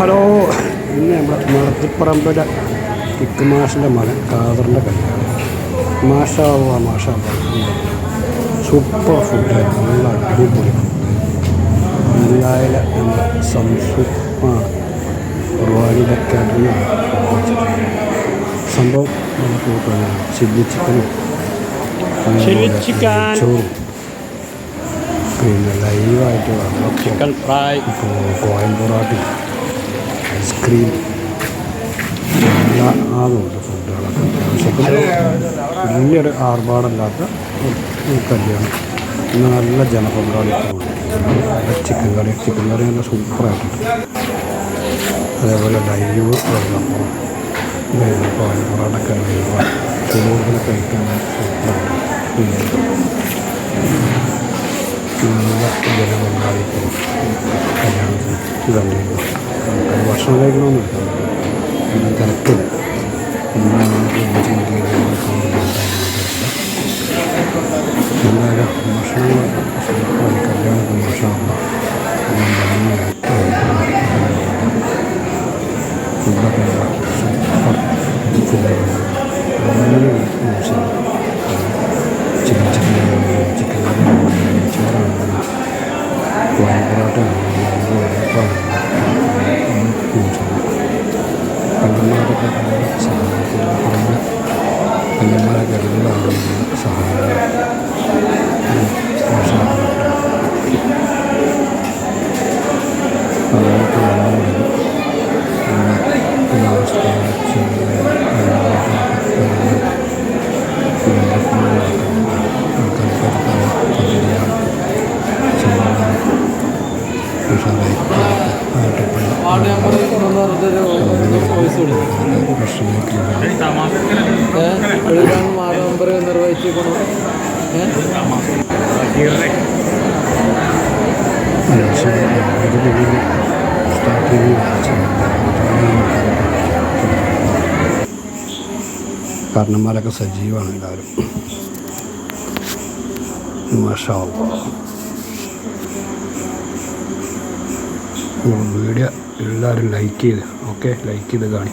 Hello. ഇന്ന് നമ്മുടെ മടത്തിപ്പറമ്പിലെ kick മാഷിന്റെ മകൻ കാദറിന്റെ കല്യാണം. മാഷാ അള്ളാ, മാഷാ അള്ളാ. സൂപ്പർ ഫുഡായിരുന്നു നല്ല അടിപൊളി നെല്ലായിലെ നമ്മുടെ സംസൂപ്പാണ് ഒരുപാട് കാറ്ററിംഗ് സംഭവം നമുക്ക് ചില്ലി ചിക്കനും. ചോറും പിന്നെ ലൈവായിട്ട് ചിക്കൻ ഫ്രൈ കോയൻ പൊറാട്ടയും ഐസ്ക്രീം അതുണ്ട് ഫുഡുകളൊക്കെ. അത്യാവശ്യത്തിന് വലിയൊരു ആർഭാടമില്ലാത്ത കല്യാണം. നല്ല ജനപങ്കാളിത്തമുണ്ട് ചിക്കൻ കറി ചിക്കൻ കറി നല്ല സൂപ്പറായിട്ടുണ്ട്. അതേപോലെ ലൈവ് വെള്ളപ്പം പൊറാട്ടൊക്കെ ലൈവ് ചൂടുകൾ കഴിക്കാൻ സൂപ്പറായിട്ട് നല്ല ജനപങ്കാളിത്തം കല്യാണത്തിന് നമുക്ക് ഭക്ഷണം കഴിക്കണമെന്നില്ല പിന്നെ തിരക്കില്ല എന്തായാലും ഭക്ഷണം കല്യാണത്തിന് ഭക്ഷണം ഫുഡൊക്കെ സൂപ്പർ ഫുഡാണ് ചിക്കൻ ചിക്കൻ ചിക്കൻ ചോറാണ് കോഴി പൊറോട്ട പെണ്ണന്മാരൊക്കെ സഹായത്തിൽ പുറമെ പെണ്ണന്മാരൊക്കെ എല്ലാ ആളുകളും സഹായം അതൊക്കെ വാർഡ് നമ്പർ വോയിസ് എഴുതാൻ വാർഡ് നമ്പർ നിർവഹിച്ചിരിക്കണം കാരണന്മാരൊക്കെ സജീവമാണ് എല്ലാവരും. മാഷാ വീഡിയോ എല്ലാവരും ലൈക്ക് ചെയ്ത് ഓക്കെ ലൈക്ക് ചെയ്ത് കാണി.